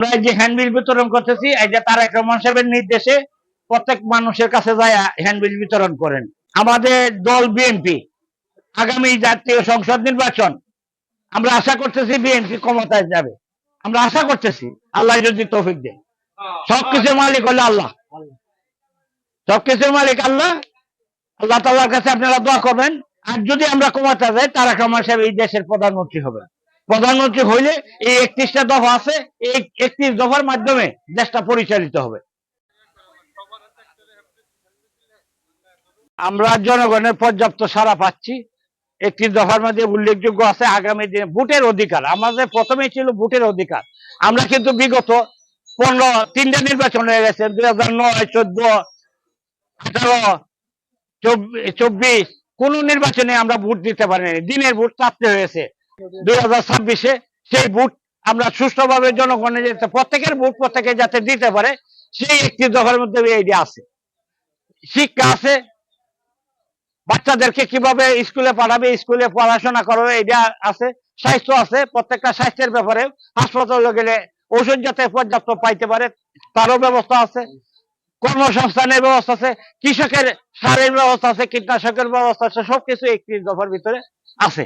আমরা যে হ্যান্ডবিল বিতরণ করতেছি, এই যে তারেক রহমান সাহেবের নির্দেশে প্রত্যেক মানুষের কাছে যায় হ্যান্ডবিল বিতরণ করেন। আমাদের দল বিএনপি আগামী জাতীয় সংসদ নির্বাচন, আমরা আশা করতেছি বিএনপি ক্ষমতায় যাবে। আমরা আশা করতেছি, আল্লাহ যদি তৌফিক দেয় সবকিছুর মালিক হলো আল্লাহ। সবকিছুর মালিক আল্লাহ। আল্লাহ তাল্লাহর কাছে আপনারা দোয়া করবেন। আর যদি আমরা ক্ষমতা যাই তারা রহমান সাহেব এই দেশের প্রধানমন্ত্রী হবে প্রধানমন্ত্রী হইলে এই একত্রিশটা দফা আছে, এই একত্রিশ দফার মাধ্যমে দেশটা পরিচালিত হবে। আমরা জনগণের পর্যাপ্ত সাড়া পাচ্ছি। একটি দফার মধ্যে উল্লেখযোগ্য আছে আগামী দিনে ভোটের অধিকার। আমাদের প্রথমেই ছিল ভোটের অধিকার। আমরা কিন্তু বিগত পনেরো, তিনটা নির্বাচন হয়ে গেছে, দুই হাজার নয়, চোদ্দ, আঠারো চব্বিশ, কোন নির্বাচনে আমরা ভোট দিতে পারিনি। দিনের ভোট চাপতে হয়েছে। দুই সেই আমরা সুষ্ঠুভাবে জনগণের প্রত্যেকের প্রত্যেকে যাতে দিতে পারে, সেই একটি দফার মধ্যে আছে। শিক্ষা আছে। বাচ্চাদেরকে কীভাবে স্কুলে পাঠাবে, স্কুলে পড়াশোনা করবে এটা আছে। স্বাস্থ্য আছে, প্রত্যেকটা স্বাস্থ্যের ব্যাপারে হাসপাতালে গেলে ওষুধ যাতে পর্যাপ্ত পাইতে পারে, তারও ব্যবস্থা আছে। কর্মসংস্থানের ব্যবস্থা আছে, কৃষকের সারের ব্যবস্থা আছে, কীটনাশকের ব্যবস্থা আছে, সবকিছু দফার ভিতরে আছে।